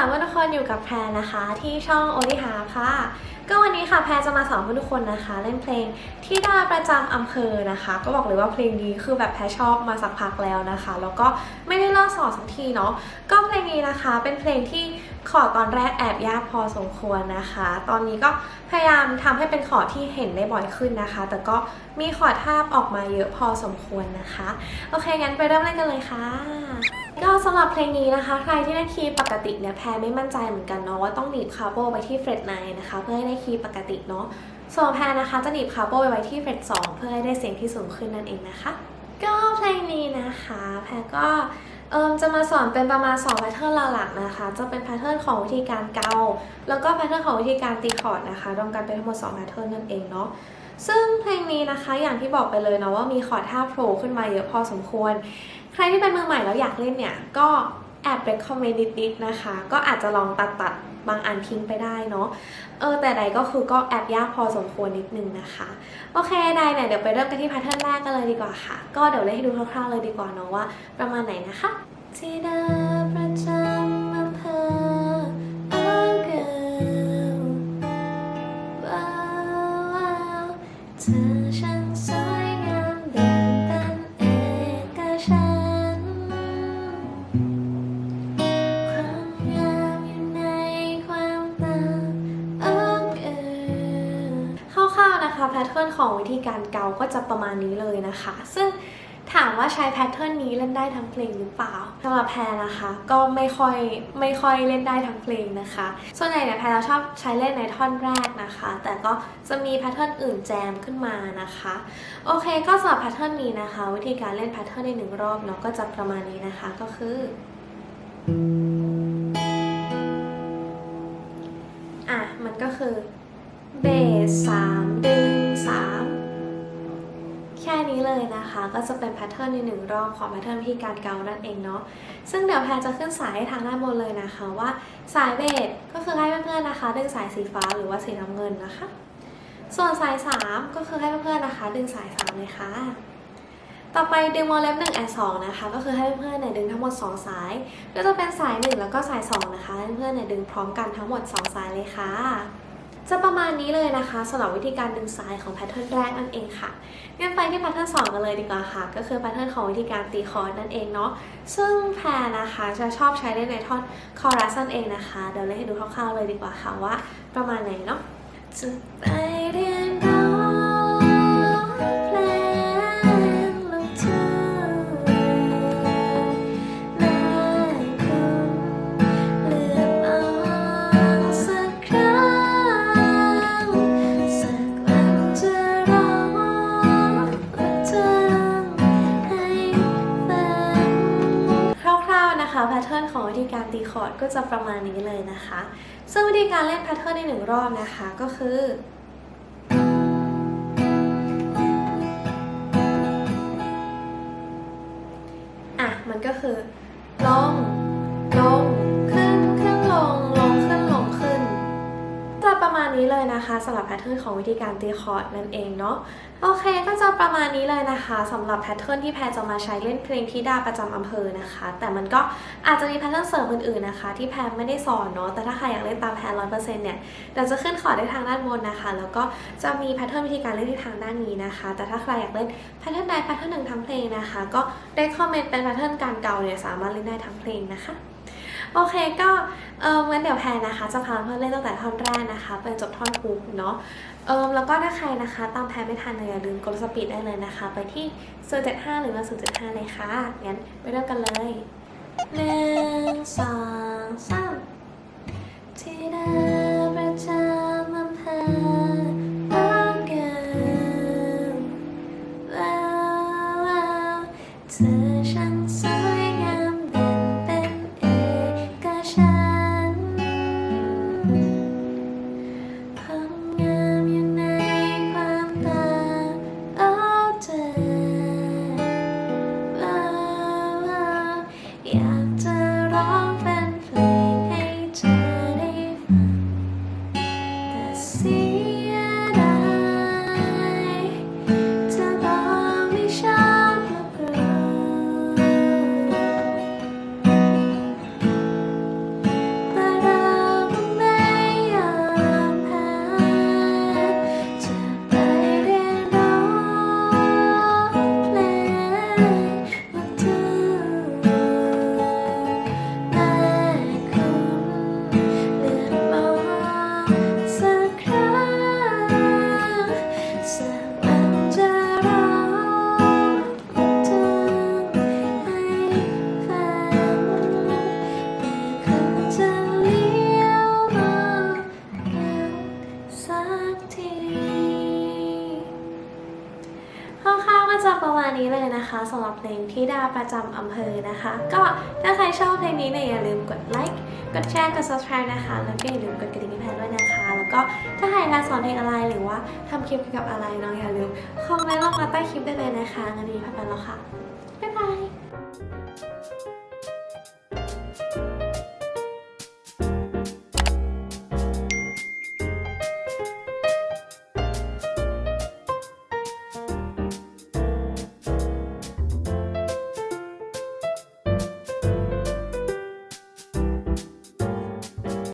ค่ะเมื่อทุกคนอยู่กับแพรนะคะ ที่ช่องโอริหาค่ะ ก็วันนี้ค่ะแพรจะมาสอนเพื่อนทุกคนนะคะ เล่นเพลงที่ดาประจำอำเภอนะคะ ก็บอกเลยว่าเพลงนี้คือแบบแพรชอบมาสักพักแล้วนะคะ แล้วก็ไม่ได้เลิกสอนสักทีเนาะก็เพลงนี้นะคะเป็นเพลงที่ ขอตอนแรกแอบยากพอสมควรนะคะ ตอนนี้ก็พยายามทำให้เป็นขอที่เห็นได้บ่อยขึ้นนะคะ แต่ก็มีขอทาบออกมาเยอะพอสมควรนะคะ โอเคงั้นไปเริ่มเล่นกันเลยค่ะก็สำหรับเพลงนี้นะคะ ใครที่ได้คีย์ปกติเนี่ยแพรไม่มั่นใจเหมือนกันเนาะว่าต้องหนีบคาร์โบไปที่เฟรต9นนะคะ เพื่อให้ได้คีย์ปกติเนาะส่วนแพรนะคะจะหนีบคาร์โบไว้ที่เฟรต2เพื่อให้ได้เสียงที่สูงขึ้นนั่นเองนะคะ ก็เพลงนี้นะคะ แพรก็ เอิมจะมาสอนเป็นประมาณ2แพทเทิร์นหลักๆนะคะ จะเป็นแพทเทิร์นของวิธีการเกา แล้วก็แพทเทิร์นของวิธีการตีคอร์ดนะคะรวมกันเป็นทั้งหมด2แพทเทิร์นนั่นเองเนาะซึ่งเพลงนี้นะคะอย่างที่บอกไปเลยนะว่ามีคอร์ดท่าโผล่ขึ้นมาเยอะพอสมควร ใครที่เป็นมือใหม่แล้วอยากเล่นเนี่ยก็แอบเป็นคอมเมนต์นิดๆนะคะ ก็อาจจะลองตัดตัดๆ บางอันทิ้งไปได้เนาะเออแต่ใดก็คือก็แอบยากพอสมควรนิดนึงนะคะ โอเคใดเนี่ยเดี๋ยวไปเริ่มกันที่แพทเทิร์นแรกกันเลยดีกว่าค่ะ ก็เดี๋ยวเล่นให้ดูคร่าวๆเลยดีกว่าเนาะว่า ประมาณไหนนะคะที่ดาประจำอำเภอออเกลว้าวเธอช่า ทเทิร์นของวิธีการเกาก็จะประมาณนี้เลยนะคะ ซึ่งถามว่าใช้แพทเทิร์นนี้เล่นได้ทั้งเพลงหรือเปล่าสำหรับแพรนะคะ ก็ไม่ค่อยไม่ค่อยเล่นได้ทั้งเพลงนะคะ ส่วนใหญ่เนี่ยแพรเราชอบใช้เล่นในท่อนแรกนะคะ แต่ก็จะมีแพทเทิร์นอื่นแจมขึ้นมานะคะ โอเคก็สำหรับแพทเทิร์นนี้นะคะ วิธีการเล่นแพทเทิร์นในหนึ่งรอบเนาะก็จะประมาณนี้นะคะก็คืออะมันก็คือเบสสามดึง นี้เลยนะคะ ก็จะเป็นแพทเทิร์นในหนึ่งรอบของแพทเทิร์นวิธีการเกานั่นเองเนาะซึ่งเดี๋ยวแพรจะขึ้นสายให้ทางด้านบนเลยนะคะว่าสายเบสก็คือให้เพื่อนๆนะคะ ดึงสายสีฟ้าหรือว่าสีน้ำเงินนะคะ ส่วนสายสามก็คือให้เพื่อนๆนะคะ ดึงสายสามเลยค่ะต่อไปดึงวอลเล็บหนึ่งแอนสองนะคะ ก็คือให้เพื่อนๆเนี่ยดึงทั้งหมด 2 สายก็จะเป็นสาย 1 แล้วก็สาย 2 นะคะให้เพื่อนๆเนี่ยดึงพร้อมกันทั้งหมด 2 สายเลยค่ะ จะประมาณนี้เลยนะคะสำหรับวิธีการดึงสายของแพทเทิร์นแรกนั่นเองค่ะงั้นไปที่แพทเทิร์นสองกันเลยดีกว่าค่ะ ก็คือแพทเทิร์นของวิธีการตีคอร์ดนั่นเองเนาะซึ่งแพรนะคะจะชอบใช้เล่นในท่อนคอรัสนั่นเองนะคะ เดี๋ยวเล่นให้ดูคร่าวๆเลยดีกว่าค่ะว่าประมาณไหนเนาะจะไป อร์ดก็จะประมาณนี้เลยนะคะ ซึ่งวิธีการเล่นแพทเทิร์นในหนึ่งรอบนะคะก็คืออะมันก็คือ สำหรับแพทเทิร์นของวิธีการตีคอร์ดนั่นเองเนาะโอเคก็จะประมาณนี้เลยนะคะสำหรับแพทเทิร์นที่แพรจะมาใช้เล่นเพลงที่ดาประจำอำเภอนะคะ แต่มันก็อาจจะมีแพทเทิร์นเสริมอื่นๆนะคะ ที่แพรไม่ได้สอนเนาะแต่ถ้าใครอยากเล่นตามแพรร้อยเปอร์เซ็นต์เนี่ยเดี๋ยวจะขึ้นคอร์ดได้ทางด้านบนนะคะ แล้วก็จะมีแพทเทิร์นวิธีการเล่นที่ทางด้านนี้นะคะ แต่ถ้าใครอยากเล่นแพทเทิร์นใดแพทเทิร์นหนึ่งทั้งเพลงนะคะ ก็ได้คอมเมนต์เป็นแพทเทิร์นการเก่าเนี่ยสามารถเล่นได้ทั้งเพลงนะคะ โอเคก็เอองั้นเดี๋ยวแพนนะคะ จะพาเพื่อนเล่นตั้งแต่ท่อนแรกนะคะเป็นจบท่อนฮุกเนาะเออแล้วก็ถ้าใครนะคะ ตามแพนไม่ทันเนี่ยอย่าลืมกดสปีดได้เลยนะคะ ไปที่ 075 หรือว่า 075 เลยค่ะ งั้นไปเริ่มกันเลยหนึ่งสองสามที่ได้ อ คะสำหรับเพลงที่ดาประจำอำเภอนะคะ ก็ถ้าใครชอบเพลงนี้เนี่ยอย่าลืมกดไลค์กดแชร์กด subscribe นะคะ แล้วก็อย่าลืมกดกระดิ่งให้แพนด้วยนะคะ แล้วก็ถ้าใครการสอนเพลงอะไรหรือว่าทำคลิปเกี่ยวกับอะไรเนาะอย่าลืมคอมเมนต์ลงมาใต้คลิปได้เลยนะคะงั้นนี้พักไปแล้วค่ะบ๊ายบาย